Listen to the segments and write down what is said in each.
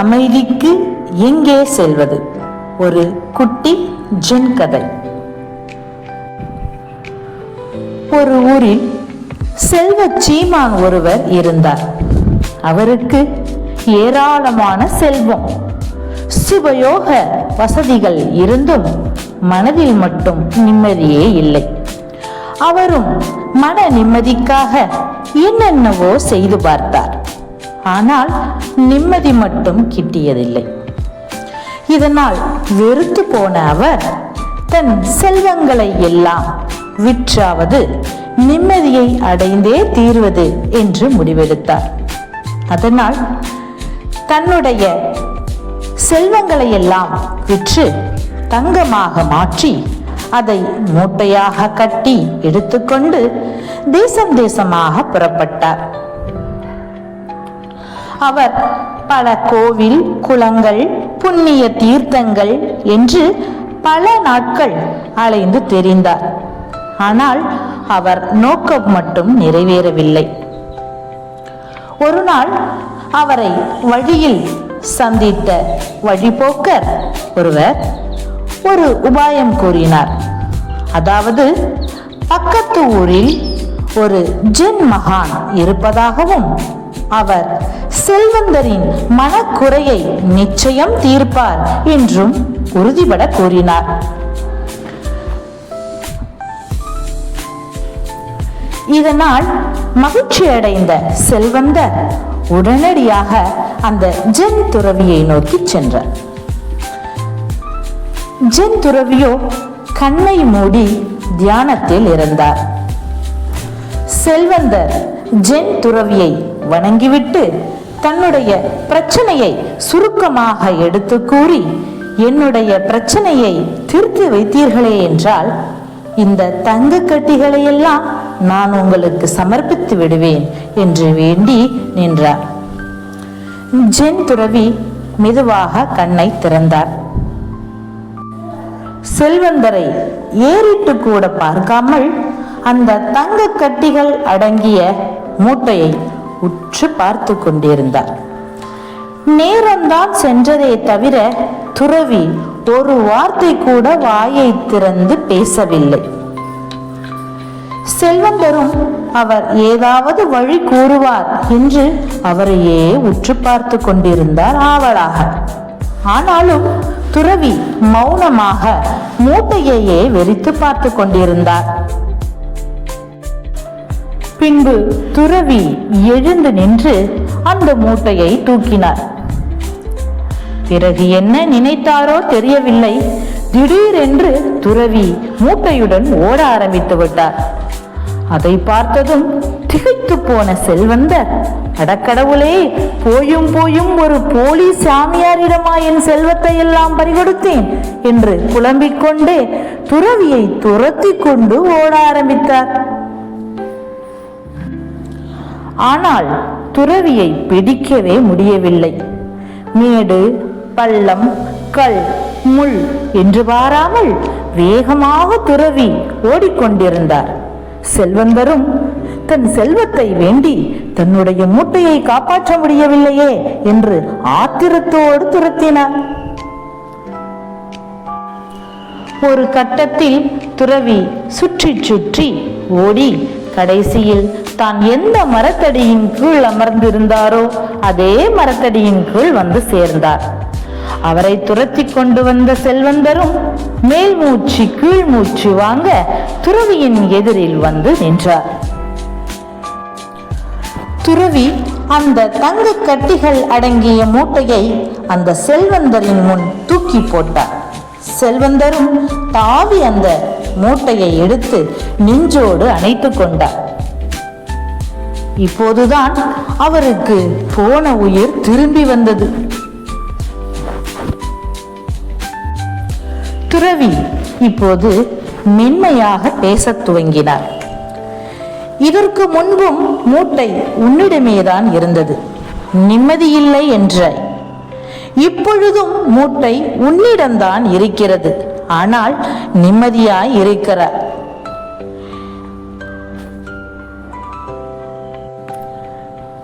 அமைதிக்கு எங்கே செல்வது? ஒரு குட்டி ஜென் கதை. ஒரு ஊரில் செல்வ சீமான் ஒருவர் இருந்தார். அவருக்கு ஏராளமான செல்வம். சுபயோக வசதிகள் இருந்தும் மனதில் மட்டும் நிம்மதியே இல்லை. அவரும் மன நிம்மதிக்காக என்னென்னவோ செய்து பார்த்தார். ஆனால் நிம்மதி மட்டும் கிட்டியதில்லை. இதனால் வெறுத்து போன அவர் தன் செல்வங்களை எல்லாம் விற்றாவது நிம்மதியை அடைந்தே தீர்வது என்று முடிவெடுத்தார். அதனால் தன்னுடைய செல்வங்களை எல்லாம் விற்று தங்கமாக மாற்றி அதை மூட்டையாக கட்டி எடுத்துக்கொண்டு தேசம் தேசமாக புறப்பட்டார். அவர் பல கோவில் குளங்கள் புண்ணிய தீர்த்தங்கள் என்று பல நாட்கள் அலைந்து தெரிந்தார். ஆனால் அவர் நோக்கம் மட்டும் நிறைவேறவில்லை. ஒரு நாள் அவரை வழியில் சந்தித்த வழிபோக்கர் ஒருவர் ஒரு உபாயம் கூறினார். அதாவது பக்கத்து ஊரில் ஒரு ஜென் மகான் இருப்பதாகவும் அவர் செல்வந்தரின் மனக்குறையை நிச்சயம் தீர்ப்பார் என்றும் உறுதிபட கூறினார். இதனால் மகிழ்ச்சி அடைந்த செல்வந்தர் உடனடியாக அந்த ஜென் துறவியை நோக்கி சென்றார். ஜென் துறவியோ கண்ணை மூடி தியானத்தில் இருந்தார். செல்வந்தர் ஜென் துறவியை வணங்கிவிட்டு தன்னுடைய பிரச்சனையை சுருக்கமாக எடுத்து கூறி என்னுடைய பிரச்சனையை தீர்த்து வைத்தீர்களே என்றால் இந்த தங்க கட்டிகளை எல்லாம் நான் உங்களுக்கு சமர்ப்பித்து விடுவேன் என்று வேண்டி நின்றார். ஜென் துறவி மெதுவாக கண்ணை திறந்தார். செல்வந்தரை ஏறிட்டு கூட பார்க்காமல் அந்த தங்க கட்டிகள் அடங்கிய மூட்டையை உற்று பார்த்து கொண்டிருந்தார். நேரம்தான் சென்றதே தவிர துறவி ஒரு வார்த்தை கூட வாயை திறந்து பேசவில்லை. செல்வந்தரும் அவர் ஏதாவது வழி கூறுவார் என்று அவரையே உற்று பார்த்து கொண்டிருந்தார் ஆவலாக. ஆனாலும் துறவி மௌனமாக மூட்டையையே வெறித்து பார்த்து கொண்டிருந்தார். பின்பு துறவி எழுந்து நின்று அந்த மூட்டையை தூக்கினார். பிறகு என்ன நினைத்தாரோ தெரியவில்லை. திடீரென்று துறவி மூட்டையுடன் ஓட ஆரம்பித்து விட்டார். அதை பார்த்ததும் திகைத்து போன செல்வந்தர் அடக்கடவுளே போயும் போயும் ஒரு போலி சாமியாரிடமா என் செல்வத்தை எல்லாம் பறிகொடுத்தேன் என்று புலம்பிக் கொண்டே துறவியை துரத்தி கொண்டு ஓட ஆரம்பித்தார். ஆனால் துறவியை பிடிக்கவே முடியவில்லை. மேடு பள்ளம் கல் முள் என்று பாராமல் வேகமாக துறவி ஓடிக்கொண்டிருந்தார். செல்வந்தரும் தன் செல்வத்தை வேண்டி தன்னுடைய மூட்டையை காப்பாற்ற முடியவில்லையே என்று ஆத்திரத்தோடு துரத்தினார். ஒரு கட்டத்தில் துறவி சுற்றி சுற்றி ஓடி கடைசியில் தான் எந்த மரத்தடியின் கீழ் அமர்ந்திருந்தாரோ அதே மரத்தடியின் கீழ் வந்து சேர்ந்தார். அவரை துரத்தி கொண்டு வந்த செல்வந்தரும் மேல் மூச்சு கீழ் மூச்சு வாங்க துறவியின் எதிரில் வந்து நின்றார். துறவி அந்த தங்க கட்டிகள் அடங்கிய மூட்டையை அந்த செல்வந்தரின் முன் தூக்கி போட்டார். செல்வந்தரும் தாவி அந்த மூட்டையை எடுத்து நெஞ்சோடு அணைத்து கொண்டார். இப்போதுதான் அவருக்கு போன உயிர் திரும்பி வந்தது. துறவி இப்போது மென்மையாக பேசத் துவங்கினார். இதற்கு முன்பும் மூட்டை உன்னிடமேதான் இருந்தது. நிம்மதியில்லை என்றாய் இப்பொழுதும் மூட்டை உன்னிடம்தான் இருக்கிறது. ஆனால் நிம்மதியாய் இருக்கிறார்.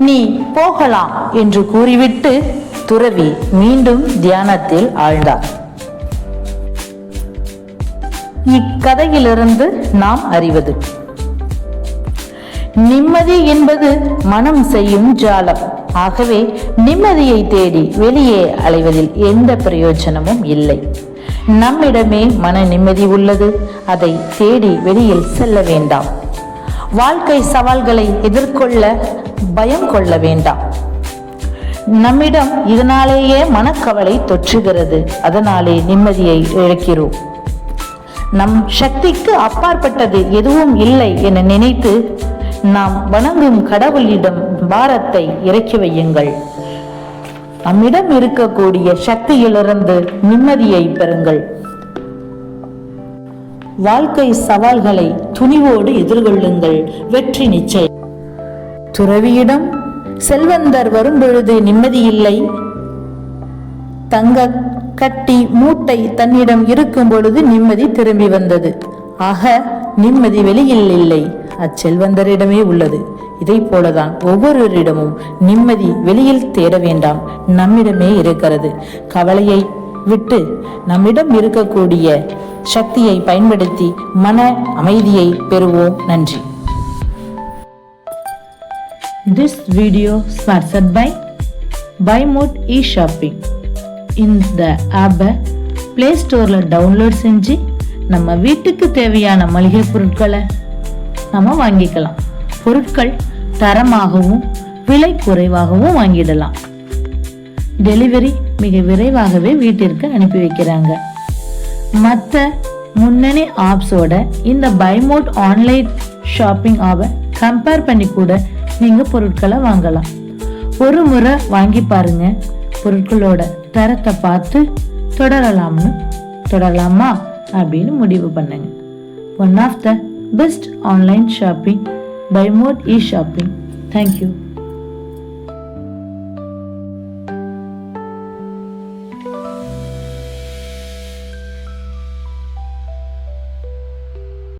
நீ போகலாம் என்று கூறிவிட்டு துறவி மீண்டும் தியானத்தில் ஆழ்ந்தார். இக்கதையிலிருந்து நாம் அறிவது நிம்மதி என்பது மனம் செய்யும் ஜாலம். ஆகவே நிம்மதியை தேடி வெளியே அலைவதில் எந்த பிரயோஜனமும் இல்லை. நம்மிடமே மன நிம்மதி உள்ளது. அதை தேடி வெளியில் செல்ல வேண்டாம். வாழ்க்கை சவால்களை எதிர்கொள்ள பயம் கொள்ள வேண்டாம். நம்மிடம் இதனாலேயே மனக்கவலை தொற்றுகிறது. அதனாலே நிம்மதியை இழக்கிறோம். நம் சக்திக்கு அப்பாற்பட்டது எதுவும் இல்லை என நினைத்து நாம் வணங்கும் கடவுளிடம் பாரத்தை இறக்கி வையுங்கள். நம்மிடம் இருக்கக்கூடிய சக்தியிலிருந்து நிம்மதியை பெறுங்கள். வாழ்க்கை சவால்களை துணிவோடு எதிர்கொள்ளுங்கள். வெற்றி நிச்சயம். துறவியிடம் செல்வந்தர் வரும்பொழுது நிம்மதியில்லை. தங்க கட்டி மூட்டை தன்னிடம் இருக்கும் பொழுது நிம்மதி திரும்பி வந்தது. ஆக நிம்மதி வெளியில் இல்லை. அச்செல்வந்தரிடமே உள்ளது. இதை போலதான் ஒவ்வொருவரிடமும் நிம்மதி வெளியில் தேட வேண்டாம். நம்மிடமே இருக்கிறது. கவலையை விட்டு நம்மிடம் இருக்கக்கூடிய சக்தியை பயன்படுத்தி மன அமைதியை பெறுவோம். நன்றி. This video sponsored by by mod e shopping இந்த ஆப்பை ப்ளே ஸ்டோரில் டவுன்லோட் செஞ்சு நம்ம வீட்டுக்கு தேவையான மளிகை பொருட்களை நம்ம வாங்கிக்கலாம். பொருட்கள் தரமாகவும் விலை குறைவாகவும் வாங்கிடலாம். டெலிவரி மிக விரைவாகவே வீட்டிற்கு அனுப்பி வைக்கிறாங்க. மற்ற முன்னணி ஆப்ஸோட இந்த பைமோட் ஆன்லைன் ஷாப்பிங் ஆப்பை கம்பேர் பண்ணி கூட நீங்கள் பொருட்களை வாங்கலாம். ஒரு முறை வாங்கி பாருங்க. பொருட்களோட தரத்தை பார்த்து தொடரலாம்னு. தொடரலாமா? அப்படின்னு முடிவு பண்ணுங்க. One of the best online shopping by mod e shopping thank you